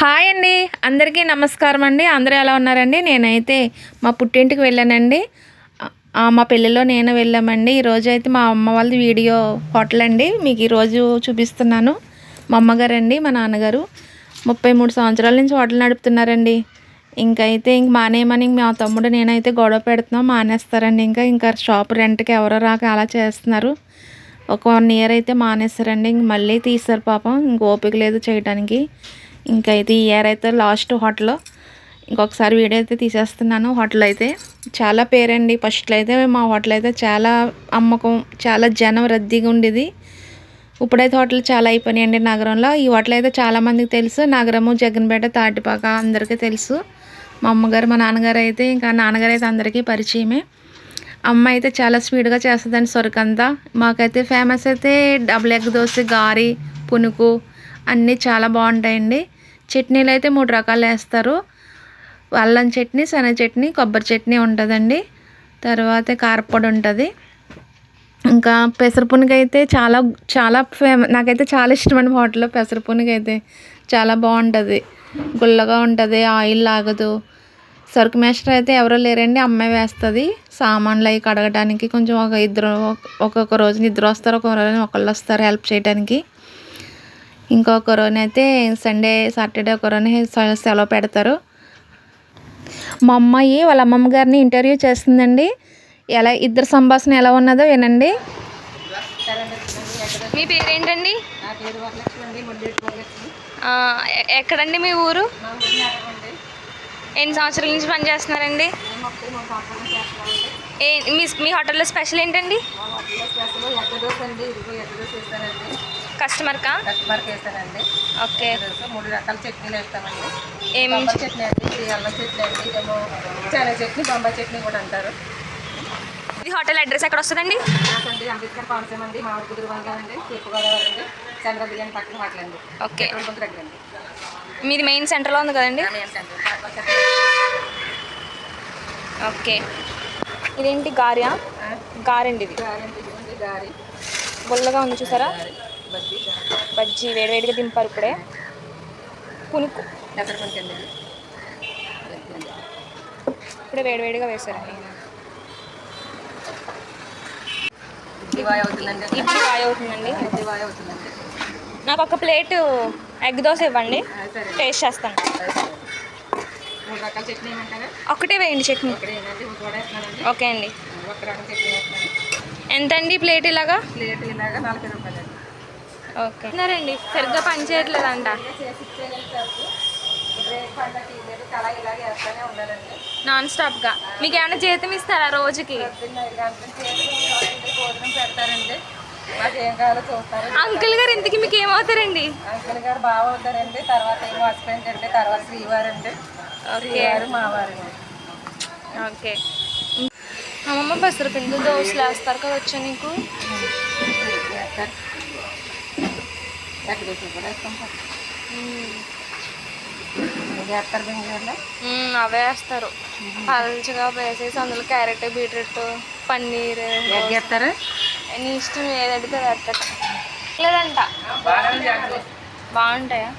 Hi అండి. అందరికీ నమస్కారం అండి. అందరూ ఎలా ఉన్నారండి? నేనైతే మా పుట్టింటికి వెళ్ళానండి. మా పెళ్ళిలో నేను వెళ్ళామండి. ఈరోజు అయితే మా అమ్మ వాళ్ళది వీడియో హోటల్ అండి. మీకు ఈరోజు చూపిస్తున్నాను. మా అమ్మగారు అండి మా నాన్నగారు. ముప్పై మూడు సంవత్సరాల నుంచి హోటల్ నడుపుతున్నారండి. ఇంకైతే ఇంక మానేయమని మా తమ్ముడు నేనైతే గొడవ పెడుతున్నాం. మానేస్తారండి ఇంకా. ఇంకా షాప్ రెంట్కి ఎవరో రాక అలా చేస్తున్నారు. ఒక వన్ ఇయర్ అయితే మానేస్తారండి. ఇంక మళ్ళీ తీస్తారు పాపం. ఇంక ఓపిక లేదు చేయడానికి ఇంకైతే ఈ ఇయర్ అయితే లాస్ట్ హోటల్ ఇంకొకసారి వీడియో అయితే తీసేస్తున్నాను హోటల్ అయితే. చాలా పేరండి ఫస్ట్లో అయితే మా హోటల్ అయితే చాలా అమ్మకం చాలా జనం రద్దీగా ఉండేది. ఇప్పుడైతే హోటల్ చాలా అయిపోయినాయండి నగరంలో. ఈ హోటల్ అయితే చాలామందికి తెలుసు నగరము జగన్పేట తాటిపాక అందరికీ తెలుసు. మా అమ్మగారు మా నాన్నగారు అయితే ఇంకా నాన్నగారు అయితే అందరికీ పరిచయమే. అమ్మ అయితే చాలా స్పీడ్గా చేస్తుందండి సొరకంతా. మాకైతే ఫేమస్ అయితే డబుల్ ఎగ్ దోశ గారి పునుకు అన్నీ చాలా బాగుంటాయండి. చట్నీలు అయితే మూడు రకాలు వేస్తారు. అల్లం చట్నీ శనగ చట్నీ కొబ్బరి చట్నీ ఉంటుందండి. తర్వాత కారపొడి ఉంటుంది. ఇంకా పెసరపునుగు అయితే చాలా చాలా ఫేమ నాకైతే చాలా ఇష్టమండి హోటల్లో పెసరపునుగు అయితే చాలా బాగుంటుంది. గుల్లగా ఉంటుంది ఆయిల్ లాగదు. సరుకు మేస్టర్ అయితే ఎవరో లేరండి అమ్మాయి వేస్తుంది. సామాన్లు అవి కడగడానికి కొంచెం ఒక ఇద్దరు ఒక్కొక్క రోజున ఇద్దరు వస్తారు ఒక్కొక్క రోజు ఒకళ్ళు వస్తారు హెల్ప్ చేయడానికి ఇంకొక రోజు అయితే సండే సాటర్డే ఒక రోజు సె- సెలవు పెడతారు. మా అమ్మాయి వాళ్ళ అమ్మమ్మ గారిని ఇంటర్వ్యూ చేస్తుందండి. ఎలా ఇద్దరు సంభాషణ ఎలా ఉన్నదో వినండి. మీ పేరేంటండి? ఎక్కడండి మీ ఊరు? ఎన్ని సంవత్సరాల నుంచి పనిచేస్తున్నారండి ఏ మీ మీ హోటల్లో స్పెషల్ ఏంటండి? కస్టమర్కా కస్టమర్కి వేస్తానండి. ఓకే. మూడు రకాల చట్నీలు వేస్తామండి. ఏం చట్నీ అండి ఇది అల్లం చట్నీ అండి ఇదేమో శనగ చట్నీ బొంబాయి చట్నీ కూడా అంటారు. ఇది హోటల్ అడ్రస్ ఎక్కడ వస్తుందండి? నాకండి అంబేద్కర్ కోనసీమ అండి మామిడి కుదురు వంగ అండి తూర్పుగోదావరి అండి చంద్ర బిర్యానీ పక్కన మాట్లాడండి. ఓకే. రెండు దగ్గర అండి మీది మెయిన్ సెంటర్లో ఉంది కదండి? ఓకే. ఇదేంటి గారియా? గారండి ఇది. గారి. బొల్లగా ఉంది చూసారా? బజ్జీ. వేడివేడిగా దింపారు ఇప్పుడే. పునుకు. ఇప్పుడే వేడివేడిగా వేశారండి ఇడ్లీ వాయి అవుతుందండి. ఇడ్లీ అవుతుందండి. ఇడ్లీ వాయి అవుతుందండి. నాకు ఒక ప్లేట్ ఎగ్ దోశ ఇవ్వండి. టేస్ట్ చేస్తాను. ఒకటే వేయండి చట్నీ. ఓకే అండి. ఒక రకం చట్నీ వేస్తున్నాను ఎంత అండి ప్లేట్ ఇలాగా? ప్లేట్ ఇలాగా నలభై రూపాయలండి ఓకే. ఉన్నారండి సరిగ్గా పని చేయట్లేదంట. బ్రేక్ అలా ఉండాలండి నాన్ స్టాప్గా మీకు ఏమైనా జీతం ఇస్తారా రోజుకి? చేతి భోజనం పెడతారండి ఏం అంకుల్ గారు ఇంతకి మీకు ఏమవుతారండి అంకుల్ గారు బాగా అవుతారండి తర్వాత ఏమో హస్బెండ్ అండి తర్వాత శ్రీవారు అండి ఓకే. శ్రీవారు మావారు ఓకే. అమ్మమ్మ పెసరు పిండి దోశలు వేస్తారు కదా వచ్చా నీకు? ఎక్కడ బెంగళూరులో మ్మ్, అవే వేస్తారు. పల్చగా వేసేసి అందులో క్యారెట్ బీట్రూట్ పన్నీర్ ఎగ్ వేస్తారు నీ ఇష్టం ఏది అడిగితే అది వేస్తారు. లేదంట. బాగుంటాయా?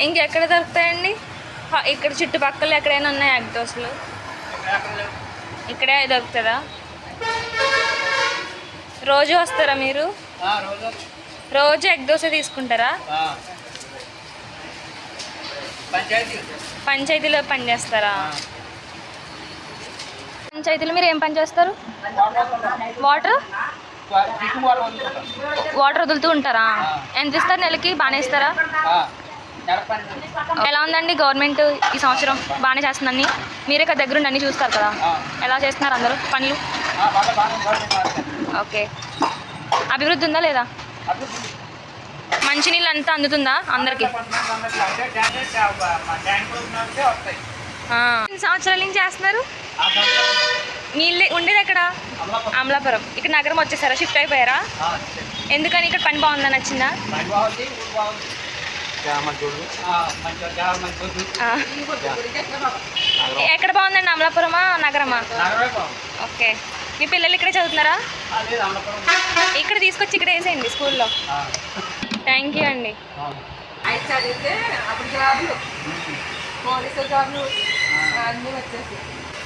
ఇంకెక్కడ దొరుకుతాయండి? ఇక్కడ చుట్టుపక్కల ఎక్కడైనా ఉన్నాయా ఎగ్ దోశలు? ఇక్కడే దొరుకుతుందా? రోజు వస్తారా మీరు? రోజు ఎగ్ దోశ తీసుకుంటారా? పంచాయతీలో పని చేస్తారా? పంచాయతీలో మీరు ఏం పని చేస్తారు? వాటర్? వాటర్ వదులుతూ ఉంటారా? ఎంత ఇస్తారు నెలకి? బాగానే ఇస్తారా? ఎలా ఉందండి గవర్నమెంట్ ఈ సంవత్సరం? బాగానే చేస్తుందని? మీరే కదా దగ్గరుండి అన్నీ చూస్తారు కదా? ఎలా చేస్తున్నారు అందరూ? పనులు? ఓకే. అభివృద్ధి ఉందా లేదా? మంచినీళ్ళు అంతా అందుతుందా అందరికి? సంవత్సరాల నుంచి చేస్తున్నారు? నీళ్ళు ఉండేది ఎక్కడ? అమలాపురం. ఇక్కడ నగరం వచ్చేసారా? షిఫ్ట్ అయిపోయారా? ఎందుకని ఇక్కడ పని బాగుందా? నచ్చిందా? ఎక్కడ బాగుందండి అమలాపురమా? నగరమా? ఓకే. మీ పిల్లలు ఇక్కడే చదువుతున్నారా? ఇక్కడ తీసుకొచ్చి ఇక్కడ వేసేయండి స్కూల్లో. థ్యాంక్ యూ అండి. అయితే చదివితే అప్పుడు జాబ్లు పోలీసు జాబ్లు అన్నీ వచ్చేసి.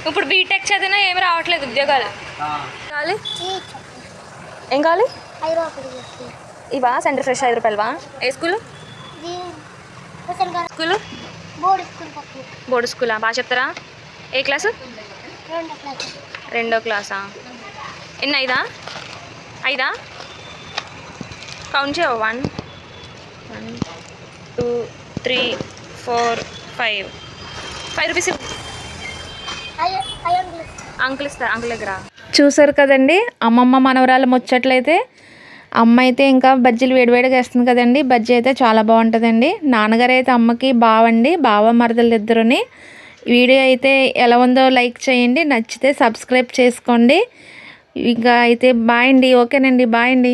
ఇప్పుడు బీటెక్ చదివినా ఏమి రావట్లేదు ఉద్యోగాలు. కావాలి ఏం కావాలి ఇవా? సెంటర్ ఫ్రెష్ ఐదు రూపాయలవా ఏ స్కూల్? స్కూల్? బోర్డు స్కూల్ పక్కన. బోర్డు స్కూలా? బాగా చెప్తారా? ఏ క్లాసు. రెండో క్లాస్? ఎన్ని ఐదా? ఐదా? కౌంట్ చేయవా? One one two three four five. Five rupees uncle ఇస్తారు అంకుల్ దగ్గర. చూసారు కదండి అమ్మమ్మ మనవరాలు ముచ్చట్లయితే అమ్మ అయితే ఇంకా బజ్జీలు వేడివేడిగా వేస్తుంది కదండి బజ్జీ అయితే చాలా బాగుంటుందండి. నాన్నగారు అయితే అమ్మకి బావండి బావ మరదలు ఇద్దరుని వీడియో అయితే ఎలా ఉందో లైక్ చేయండి నచ్చితే సబ్స్క్రైబ్ చేసుకోండి. ఇంకా అయితే బాయ్ అండి ఓకేనండి బాయ్ అండి.